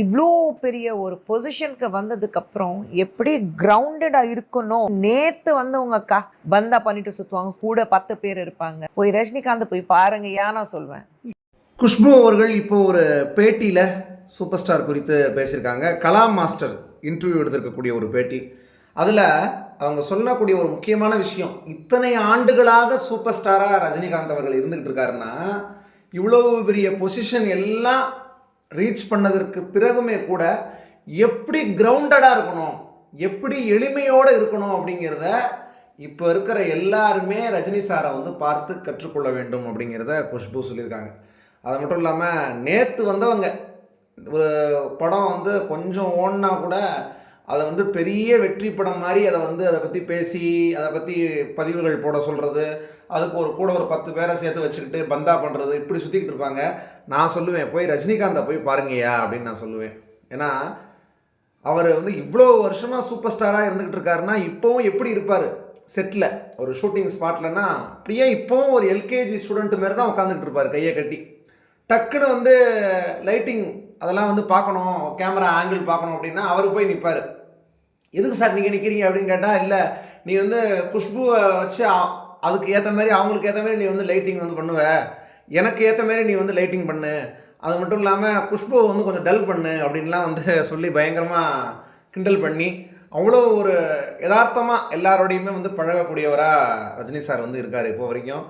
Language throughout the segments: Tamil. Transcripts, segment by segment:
இவ்வளோ பெரிய ஒரு பொசிஷனுக்கு வந்ததுக்கப்புறம் எப்படி கிரவுண்டடாக இருக்கணும்? நேற்று வந்து அக்கா பந்தா பண்ணிட்டு சுற்றுவாங்க கூட பத்து பேர் இருப்பாங்க. போய் ரஜினிகாந்த் போய் பாருங்க ஏன் நான் சொல்வேன். குஷ்பு அவர்கள் இப்போ ஒரு பேட்டியில் சூப்பர் ஸ்டார் குறித்து பேசியிருக்காங்க. கலாம் மாஸ்டர் இன்டர்வியூ எடுத்திருக்கக்கூடிய ஒரு பேட்டி. அதில் அவங்க சொல்லக்கூடிய ஒரு முக்கியமான விஷயம் இத்தனை ஆண்டுகளாக சூப்பர் ஸ்டாராக ரஜினிகாந்த் அவர்கள் இருந்துகிட்டு இருக்காருன்னா இவ்வளோ பெரிய பொசிஷன் எல்லாம் ரீச் பண்ணதற்கு பிறகுமே கூட எப்படி கிரவுண்டடாக இருக்கணும் எப்படி எளிமையோடு இருக்கணும் அப்படிங்கிறத இப்போ இருக்கிற எல்லாருமே ரஜினி சாரை வந்து பார்த்து கற்றுக்கொள்ள வேண்டும் அப்படிங்கிறத குஷ்பு சொல்லியிருக்காங்க. அது மட்டும் இல்லாமல் நேற்று வந்தவங்க ஒரு படம் வந்து கொஞ்சம் ஓடினா கூட அதை வந்து பெரிய வெற்றி படம் மாதிரி அதை வந்து அதை பற்றி பேசி அதை பற்றி பதிவுகள் போட சொல்கிறது அதுக்கு ஒரு கூட ஒரு பத்து பேரை சேர்த்து வச்சுக்கிட்டு பந்தா பண்ணுறது இப்படி சுற்றிக்கிட்டு இருப்பாங்க. நான் சொல்லுவேன் போய் ரஜினிகாந்தை போய் பாருங்கய்யா அப்படின்னு நான் சொல்லுவேன். ஏன்னா அவர் வந்து இவ்வளோ வருஷமாக சூப்பர் ஸ்டாராக இருந்துக்கிட்டு இருக்காருன்னா இப்போவும் எப்படி இருப்பார்? செட்டில் ஒரு ஷூட்டிங் ஸ்பாட்லன்னா அப்படியே இப்போவும் ஒரு எல்கேஜி ஸ்டூடெண்ட் மாரி தான் உட்காந்துக்கிட்டு இருப்பார் கையை கட்டி. டக்குன்னு வந்து லைட்டிங் அதெல்லாம் வந்து பார்க்கணும் கேமரா ஆங்கிள் பார்க்கணும் அப்படின்னா அவர் போய் நிற்பார் எதுக்கு சார் நீங்கள் நிற்கிறீங்க அப்படின்னு கேட்டால் இல்லை நீ வந்து குஷ்புவை வச்சு அதுக்கு ஏற்ற மாதிரி அவங்களுக்கு ஏற்ற மாதிரி நீ வந்து லைட்டிங் வந்து பண்ணுவ. எனக்கு ஏற்ற மாதிரி நீ வந்து லைட்டிங் பண்ணு. அது மட்டும் இல்லாமல் குஷ்புவை வந்து கொஞ்சம் டல் பண்ணு அப்படின்லாம் வந்து சொல்லி பயங்கரமாக கிண்டல் பண்ணி அவ்வளோ ஒரு யதார்த்தமாக எல்லாரோடையுமே வந்து பழகக்கூடியவராக ரஜினி சார் வந்து இருக்கார் இப்போ வரைக்கும்.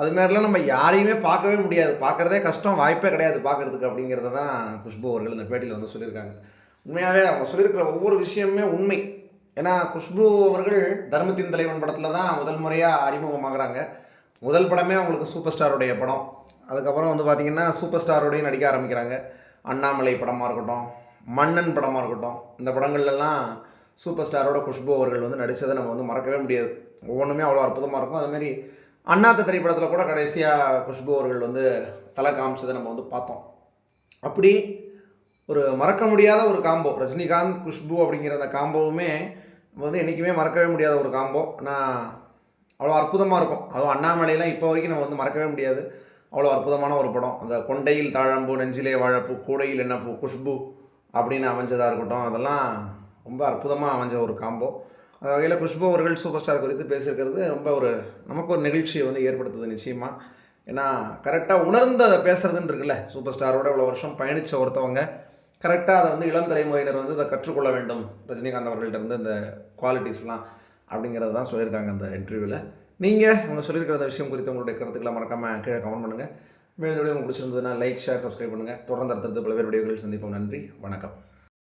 அது மாதிரிலாம் நம்ம யாரையுமே பார்க்கவே முடியாது. பார்க்குறதே கஷ்டம். வாய்ப்பே கிடையாது பார்க்குறதுக்கு அப்படிங்கிறத தான் குஷ்பு அவர்கள் இந்த பேட்டியில் வந்து சொல்லியிருக்காங்க. உண்மையாகவே அவங்க சொல்லியிருக்கிற ஒவ்வொரு விஷயமுமே உண்மை. ஏன்னா குஷ்பு அவர்கள் தர்மத்தின் தலைவன் படத்தில் தான் முதல் முறையாக அறிமுகமாகறாங்க. முதல் படமே அவங்களுக்கு சூப்பர் ஸ்டாருடைய படம். அதுக்கப்புறம் வந்து பார்த்திங்கன்னா சூப்பர் ஸ்டாரோடையும் நடிக்க ஆரம்பிக்கிறாங்க. அண்ணாமலை படமாக இருக்கட்டும் மன்னன் படமாக இருக்கட்டும் இந்த படங்கள்லாம் சூப்பர் ஸ்டாரோட குஷ்பு அவர்கள் வந்து நடித்ததை நம்ம வந்து மறக்கவே முடியாது. ஒவ்வொன்றுமே அவ்வளோ அற்புதமாக இருக்கும். அதுமாரி அண்ணாத்த திரைப்படத்தில் கூட கடைசியாக குஷ்பு அவர்கள் வந்து தலை காமிச்சதை நம்ம வந்து பார்த்தோம். அப்படி ஒரு மறக்க முடியாத ஒரு காம்போ. ரஜினிகாந்த் குஷ்பு அப்படிங்கிற அந்த காம்போவுமே வந்து என்றைக்குமே மறக்கவே முடியாத ஒரு காம்போ. ஆனால் அவ்வளோ அற்புதமாக இருக்கும். அதுவும் அண்ணாமலையெல்லாம் இப்போ வரைக்கும் நம்ம வந்து மறக்கவே முடியாது. அவ்வளோ அற்புதமான ஒரு படம். அந்த கொண்டையில் தாழம்பூ நெஞ்சிலே வாழப்பூ கூடையில் என்ன பூ குஷ்பு அப்படின்னு அமைஞ்சதாக இருக்கட்டும் அதெல்லாம் ரொம்ப அற்புதமாக அமைஞ்ச ஒரு காம்போ. அந்த வகையில் குஷ்பு அவர்கள் சூப்பர் ஸ்டார் குறித்து பேசியிருக்கிறது ரொம்ப ஒரு நமக்கு ஒரு நிகழ்ச்சியை வந்து ஏற்படுத்துது நிச்சயமாக ஏன்னா கரெக்டாக உணர்ந்து அதை பேசுகிறதுன்னு இருக்குல்ல சூப்பர் ஸ்டாரோட இவ்வளோ வருஷம் பயணித்த ஒருத்தவங்க. கரெக்டாக அதை வந்து இளம் தலைமுறையினர் வந்து அதை கற்றுக்கொள்ள வேண்டும். ரஜினிகாந்த் அவர்கள்ட்டருந்து இந்த குவாலிட்டிஸ்லாம் அப்படிங்கிறத தான் சொல்லியிருக்காங்க அந்த இன்டர்வியூவில் நீங்கள் அவங்க சொல்லியிருக்கிற விஷயம் குறித்து உங்களுடைய கருத்துக்களை மறக்காமல் கீழே கமெண்ட் பண்ணுங்கள் மேலும் உங்களுக்கு பிடிச்சிருந்ததுன்னா லைக் ஷேர் சப்ஸ்கிரைப் பண்ணுங்கள் தொடர்ந்து அடுத்தடுத்து பல்வேறு வீடியோக்களில் சந்திப்போம். நன்றி. வணக்கம்.